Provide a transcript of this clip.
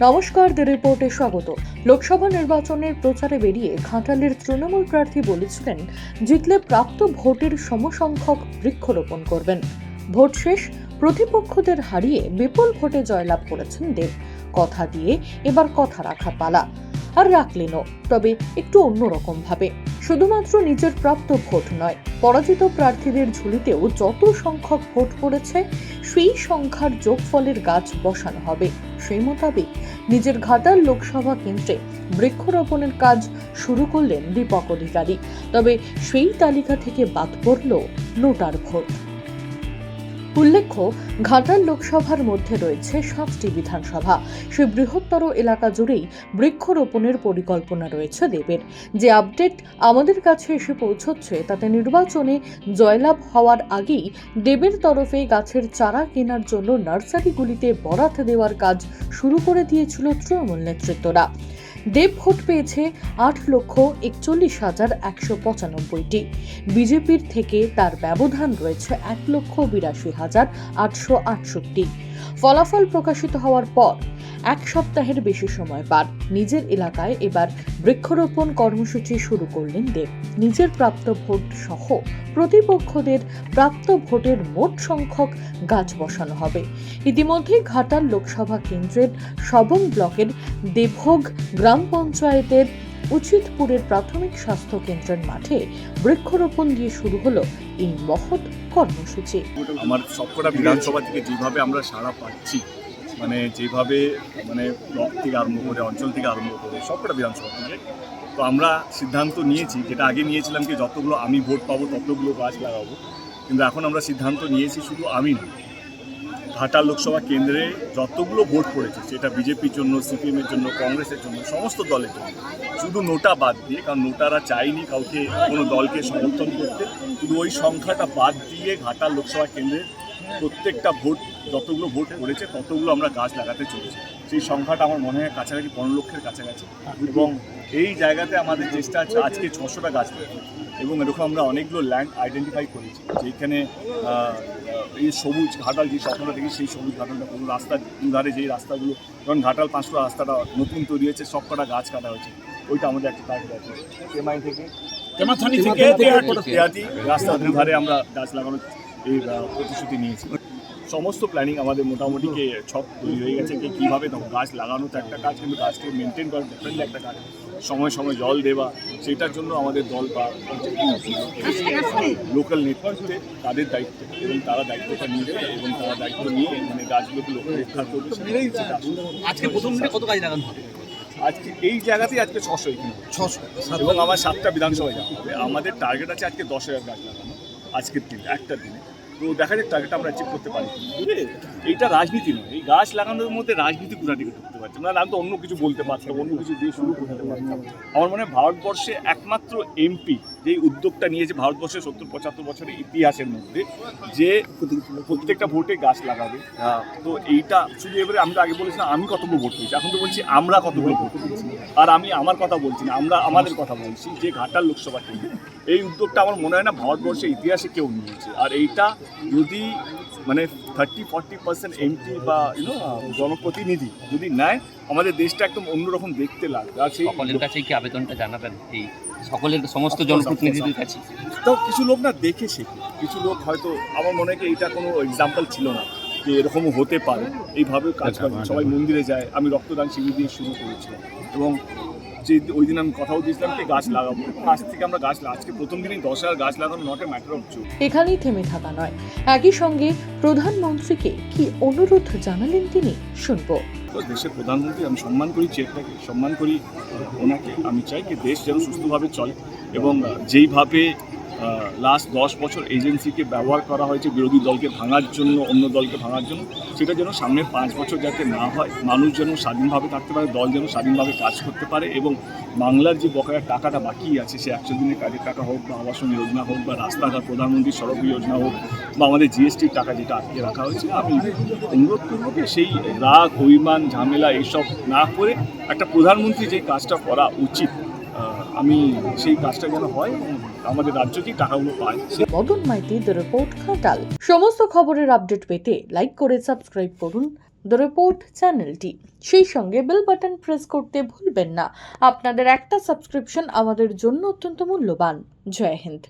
নমস্কার, দ্য রিপোর্টে স্বাগত। লোকসভা নির্বাচনের প্রচারে বেরিয়ে ঘাটালের তৃণমূল প্রার্থী বলেছিলেন, জিতলে প্রাপ্ত ভোটের সমসংখ্যক বৃক্ষরোপণ করবেন। ভোট শেষ, প্রতিপক্ষদের হারিয়ে বিপুল ভোটে জয়লাভ করেছেন দেব। কথা দিয়ে এবার কথা রাখা পালা। আর রাখলেনও তবে একটু অন্যরকম ভাবে শুধুমাত্র নিজের প্রাপ্ত ভোট নয়, পরাজিত প্রার্থীদের ঝুলিতেও যত সংখ্যক ভোট পড়েছে, সেই সংখ্যার যোগফলের গাছ বসানো হবে। সেই মোতাবেক নিজের ঘাটাল লোকসভা কেন্দ্রে বৃক্ষরোপণের কাজ শুরু করলেন দীপক অধিকারী। তবে সেই তালিকা থেকে বাদ পড়ল নোটার ভোট। উল্লেখ্য, ঘাটাল লোকসভার মধ্যে রয়েছে সাতটি বিধানসভা। সে বৃহত্তর এলাকা জুড়েই বৃক্ষরোপণের পরিকল্পনা রয়েছে দেবের। যে আপডেট আমাদের কাছে এসে পৌঁছচ্ছে, তাতে নির্বাচনে জয়লাভ হওয়ার আগেই দেবের তরফে গাছের চারা কেনার জন্য নার্সারিগুলিতে বরাত দেওয়ার কাজ শুরু করে দিয়েছিল তৃণমূল নেতৃত্বরা। দেব ভোট পেয়েছে আট লক্ষ একচল্লিশ হাজার একশো পঁচানব্বইটি। বিজেপির থেকে তার ব্যবধান রয়েছে এক লক্ষ বিরাশি হাজার আটশো আটষট্টি। ফলাফল প্রকাশিত হওয়ার পর এক সপ্তাহের বেশি সময় পার নিজের এলাকায় এবার বৃক্ষরোপণ কর্মসূচি শুরু করলেন দেব। নিজের প্রাপ্ত ভোট সহ প্রতিপক্ষদের প্রাপ্ত ভোটের মোট সংখ্যক গাছ বসানো হবে। ইতিমধ্যে ঘাটাল লোকসভা কেন্দ্রের সবং ব্লকের দেভোগ গ্রাম পঞ্চায়েতের উচিতপুরের প্রাথমিক স্বাস্থ্য কেন্দ্রের মাঠে বৃক্ষরোপণ দিয়ে শুরু হলো এই মহৎ কর্মসূচি। আমার সবকটা বিধানসভা থেকে যেভাবে আমরা সাড়া পাচ্ছি মানে যেভাবে মানে ব্লক থেকে আরম্ভ করে অঞ্চল থেকে আরম্ভ করে সবকটা বিধানসভা থেকে, তো আমরা সিদ্ধান্ত নিয়েছি, যেটা আগে নিয়েছিলাম কি যতগুলো আমি ভোট পাবো ততগুলো গাছ লাগাবো, কিন্তু এখন আমরা সিদ্ধান্ত নিয়েছি শুধু আমি না ঘাটাল লোকসভা কেন্দ্রে যতগুলো ভোট পড়েছে, সেটা বিজেপির জন্য, সিপিএমের জন্য, কংগ্রেসের জন্য, সমস্ত দলের জন্য, শুধু নোটা বাদ দিয়ে, কারণ নোটারা চাইনি কাউকে কোনো দলকে সমর্থন করতে, শুধু ওই সংখ্যাটা বাদ দিয়ে ঘাটাল লোকসভা কেন্দ্রে প্রত্যেকটা ভোট যতগুলো ভোট পড়েছে ততগুলো আমরা গাছ লাগাতে চলেছি। সেই সংখ্যাটা আমার মনে হয় কাছাকাছি পনেরো লক্ষের কাছাকাছি। এবং এই জায়গাতে আমাদের চেষ্টা আছে আজকে ছশোটা গাছ লাগাতে। এবং এরকম আমরা অনেকগুলো ল্যান্ড আইডেন্টিফাই করেছি। যেখানে এই সবুজ ঘাটাল যে স্বপ্নটা দেখি সেই সবুজ ঘাটালটা কোনো রাস্তার দুধারে যেই রাস্তাগুলো যেমন ঘাটাল পাঁচটা রাস্তাটা নতুন তৈরি হয়েছে সব কটা গাছ কাটা হয়েছে। ওইটা আমাদের একটা টার্গেট আছে। সেমাই থেকে? তেমাথানি থেকে রাস্তার দুধারে আমরা গাছ লাগানোর এই প্রতিশ্রুতি নিয়েছি। সমস্ত প্ল্যানিং আমাদের মোটামুটি কে ছক তৈরি হয়ে গেছে যে কীভাবে তখন গাছ লাগানো তো একটা কাজ কিন্তু গাছকে মেনটেন করা ডিফারেন্টলি একটা কাজ। সময় সময় জল দেওয়া সেটার জন্য আমাদের দল বা লোকাল নেতৃত্বে তাদের দায়িত্ব এবং তারা দায়িত্বটা নিয়ে যায় এবং তারা দায়িত্ব নিয়ে মানে গাছগুলোকে লক্ষ্য রক্ষা করবে আজকে প্রথম দিনে কত কাজ লাগানো হবে? আজকে এই জায়গাতেই আজকে ছশো এখানে। ছশো এবং আমার সাতটা বিধানসভায় যাওয়া হবে। আমাদের টার্গেট আছে আজকে দশ হাজার গাছ লাগানো আজকের দিনে একটা দিনে। তো দেখা যাক টার্গেট আমরা অ্যাচিভ করতে পারি। এইটা রাজনীতি নয় এই গাছ লাগানোর মধ্যে রাজনীতি কোথা থেকে ঢুকতে পারছে না। আমি তো অন্য কিছু বলতে পারতাম অন্য কিছু দিয়ে শুরু করতে পারতাম আমার মনে হয় ভারতবর্ষে একমাত্র এমপি যে উদ্যোগটা নিয়েছে ভারতবর্ষের সত্তর পঁচাত্তর বছরের ইতিহাসের মধ্যে যে প্রত্যেকটা ভোটে গাছ লাগাবে। তো এইটা শুধু এবারে আমি তো আগে বলেছিলাম আমি কতগুলো ভোট পেয়েছি এখন তো বলছি আমরা কতগুলো ভোট পেয়েছি। আর আমি আমার কথা বলছি না আমরা আমাদের কথা বলছি যে ঘাটাল লোকসভা কেন্দ্র। এই উদ্যোগটা আমার মনে হয় না ভারতবর্ষের ইতিহাসে কেউ নিয়েছে। আর এইটা যদি মানে থার্টি ফর্টি পার্সেন্ট এমপি বা ইউনো জনপ্রতিনিধি যদি নেয় আমাদের দেশটা একদম অন্যরকম দেখতে লাগবে আর সেই সকলের কাছে কি আবেদনটা জানাবেন? এই সকলের সমস্ত জনপ্রতিনিধিদের কাছে তো কিছু লোক না দেখে শেখে। কিছু লোক হয়তো আমার মনে হয় কি এইটা কোনো এক্সাম্পল ছিল না যে এরকমও হতে পারে। এইভাবে কাজ করে। সবাই মন্দিরে যায়। আমি রক্তদান শিবির দিয়ে শুরু করেছিলাম। এবং যে ওই দিন আমি কথাও দিয়েছিলাম কি গাছ লাগাবো। আজ থেকে আমরা গাছ আজকে প্রথম দিনই দশ হাজার গাছ লাগানো not a matter of joke এখানেই থেমে থাকা নয়। একই সঙ্গে প্রধানমন্ত্রীকে কি অনুরোধ জানালেন তিনি? শুনব। দেশের প্রধানমন্ত্রী আমি সম্মান করি চেয়ারটাকে সম্মান করি ওনাকে। আমি চাই যে দেশ যেন সুস্থভাবে চলে এবং যেইভাবে লাস্ট দশ বছর এজেন্সিকে ব্যবহার করা হয়েছে, বিরোধী দলকে ভাঙার জন্য, অন্য দলকে ভাঙার জন্য, সেটা যেন সামনের পাঁচ বছর যাতে না হয়, মানুষ যেন স্বাধীনভাবে থাকতে পারে, দল যেন স্বাধীনভাবে কাজ করতে পারে এবং বাংলার যে বকেয়া টাকাটা বাকি আছে, সে একশো দিনের কাজের টাকা হোক বা আবাসন যোজনা হোক বা রাস্তাঘাট, প্রধানমন্ত্রী সড়ক যোজনা হোক বা আমাদের জিএসটির টাকা যেটা আটকে রাখা হয়েছে, আমি অনুরোধ করব যে সেই রাগ, অভিমান, ঝামেলা, এইসব না করে একটা প্রধানমন্ত্রী যে কাজটা করা উচিত আমি সেই কাজটা যেন হয় আমাদের রাজ্য কি টাকাগুলো পায় মদন মাইতি দ্য রিপোর্ট খাটাল সমস্ত খবরের আপডেট পেতে লাইক করে সাবস্ক্রাইব করুন দ্য রিপোর্ট চ্যানেলটি। সেই সঙ্গে বেল বাটন প্রেস করতে ভুলবেন না। আপনাদের একটা সাবস্ক্রিপশন আমাদের জন্য অত্যন্ত মূল্যবান। জয় হিন্দ।